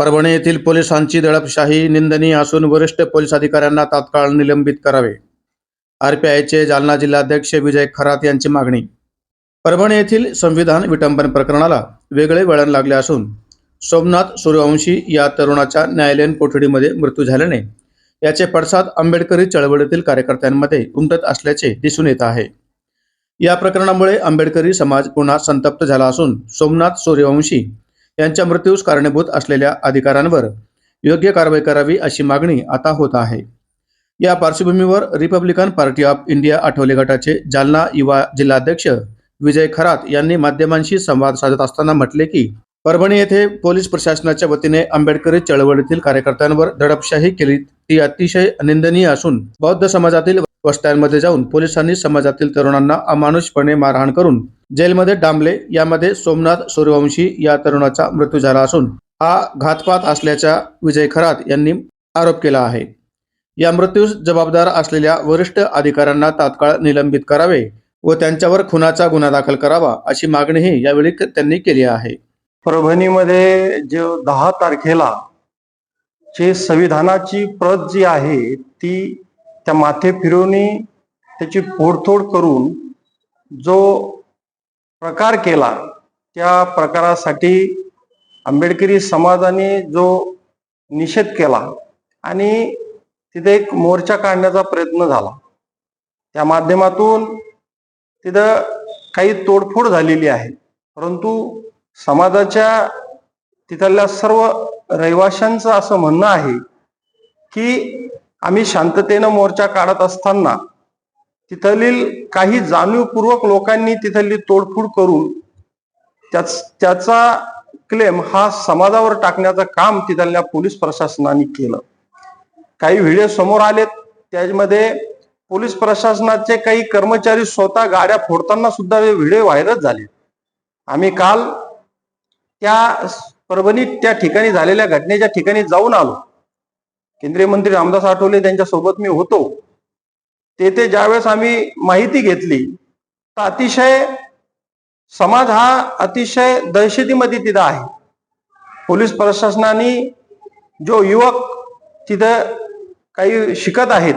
परभणी येथील पोलिसांची दडपशाही निंदनीय असून वरिष्ठ पोलीस अधिकाऱ्यांना तात्काळ निलंबित करावे. आरपीआयचे जालना जिल्हाध्यक्ष विजय खरात यांची मागणी. परभणी येथील संविधान विटंबन प्रकरणाला वेगळे वळण लागले असून सोमनाथ सूर्यवंशी या तरुणाच्या न्यायालयीन कोठडीमध्ये मृत्यू झाल्याने याचे पडसाद आंबेडकरी चळवळीतील कार्यकर्त्यांमध्ये उमटत असल्याचे दिसून येत आहे. या प्रकरणामुळे आंबेडकरी समाज पुन्हा संतप्त झाला असून सोमनाथ सूर्यवंशी यांच्या मृत्यूस कारणीभूत असलेल्या अधिकाऱ्यांवर योग्य कारवाई करावी अशी मागणी आता होत आहे. या पार्श्वभूमीवर Republican party of India Athawale गटाचे जालना युवा जिल्हाध्यक्ष विजय खरात यांनी माध्यमांशी संवाद साधत असताना म्हटले की परभणी येथे पोलीस प्रशासनाच्या वतीने आंबेडकरी चळवळीतील कार्यकर्त्यांवर दडपशाही केली ती अतिशय निंदनीय असून बौद्ध समाजातील वस्त्यांमध्ये जाऊन पोलिसांनी समाजातील तरुणांना अमानुषपणे मारहाण करून जेलमध्ये डांबले. यामध्ये सोमनाथ सूर्यवंशी या तरुणाचा मृत्यू झाला असून हा घातपात असल्याचा विजय खरात यांनी आरोप केला आहे. या मृत्यूस जबाबदार असलेल्या वरिष्ठ अधिकाऱ्यांना तात्काळ निलंबित करावे व त्यांच्यावर खुनाचा गुन्हा दाखल करावा अशी मागणीही यावेळी त्यांनी केली आहे. परभणीमध्ये जे दहा तारखेला जे संविधानाची प्रत जी आहे ती त्या माथे फिरवणी त्याची फोडतोड करून जो प्रकार केला त्या प्रकारासाठी आंबेडकरी समाजाने जो निषेध केला आणि तिथे एक मोर्चा काढण्याचा प्रयत्न झाला. त्या माध्यमातून तिथं काही तोडफोड झालेली आहे. परंतु समाजाच्या तिथल्या सर्व रहिवाशांचं असं म्हणणं आहे की आम्ही शांततेनं मोर्चा काढत असताना तिथलील काही जाणीवपूर्वक लोकांनी तिथली तोडफोड करून त्याच त्याचा क्लेम हा समाजावर टाकण्याचं काम तिथल्या पोलीस प्रशासनाने केलं. काही व्हिडिओ समोर आलेत त्यामध्ये पोलीस प्रशासनाचे काही कर्मचारी स्वतः गाड्या फोडताना सुद्धा व्हिडिओ व्हायरल झाले. आम्ही काल त्या परभणीत त्या ठिकाणी झालेल्या घटनेच्या ठिकाणी जाऊन आलो. केंद्रीय मंत्री रामदास आठवले त्यांच्यासोबत मी होतो. तेथे ज्यावेळेस आम्ही माहिती घेतली तर अतिशय समाज हा अतिशय दहशतीमध्ये तिथं आहे. पोलीस प्रशासनाने जो युवक तिथं काही शिकत आहेत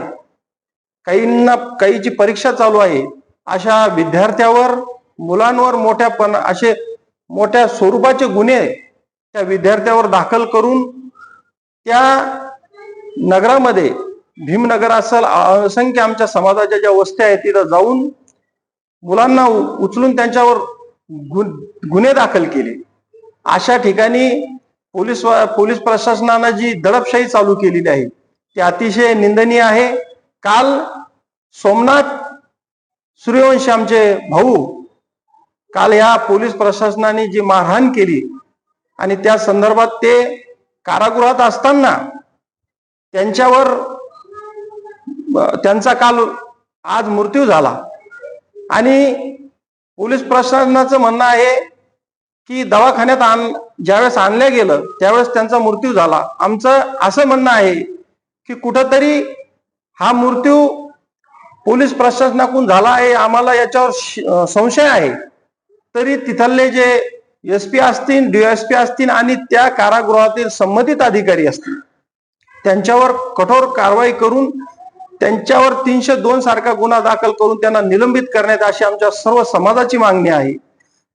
काहींना काहीची परीक्षा चालू आहे अशा विद्यार्थ्यावर मुलांवर मोठ्या पण असे मोठ्या स्वरूपाचे गुन्हे त्या विद्यार्थ्यावर दाखल करून त्या नगरामध्ये भीमनगर असेल असंख्य आमच्या समाजाच्या ज्या वस्त्या आहेत तिथं जाऊन मुलांना उ- उचलून त्यांच्यावर गुन्हे दाखल केले. अशा ठिकाणी पोलीस वा- पोलीस प्रशासनानं जी दडपशाही चालू केलेली आहे ती अतिशय निंदनीय आहे. काल सोमनाथ सूर्यवंशी आमचे भाऊ काल ह्या पोलीस प्रशासनाने जी मारहाण केली आणि त्या संदर्भात ते कारागृहात असताना त्यांच्यावर त्यांचा काल आज मृत्यू झाला. आणि पोलीस प्रशासनाचं म्हणणं आहे की दवाखान्यात आण ज्यावेळेस आणलं गेलं त्यावेळेस त्यांचा मृत्यू झाला. आमचं असं म्हणणं आहे की कुठंतरी हा मृत्यू पोलीस प्रशासनाकडून झाला आहे आम्हाला याच्यावर संशय आहे. तरी तिथले जे एस पी असतील डीएसपी असतील आणि त्या कारागृहातील संबंधित अधिकारी असतील त्यांच्यावर कठोर कारवाई करून त्यांच्यावर तीनशे दोन सारखा गुन्हा दाखल करून त्यांना निलंबित करण्यात अशी आमच्या सर्व समाजाची मागणी आहे.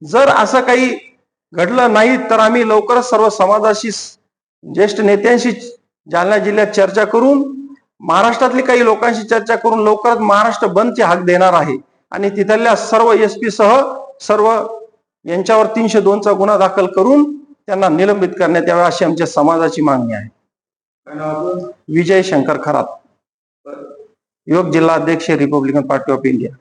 जर असं काही घडलं नाही तर आम्ही लवकरच सर्व समाजाशी ज्येष्ठ नेत्यांशी जालना जिल्ह्यात चर्चा करून महाराष्ट्रातली काही लोकांशी चर्चा करून लवकरच महाराष्ट्र बंदची हाक देणार आहे. आणि तिथल्या सर्व एस पी सह सर्व यांच्यावर तीनशे दोनचा गुन्हा दाखल करून त्यांना निलंबित करण्यात यावे अशी आमच्या समाजाची मागणी आहे. विजय शंकर खरात. युवक जिल्हा अध्यक्ष रिपब्लिकन पार्टी ऑफ इंडिया.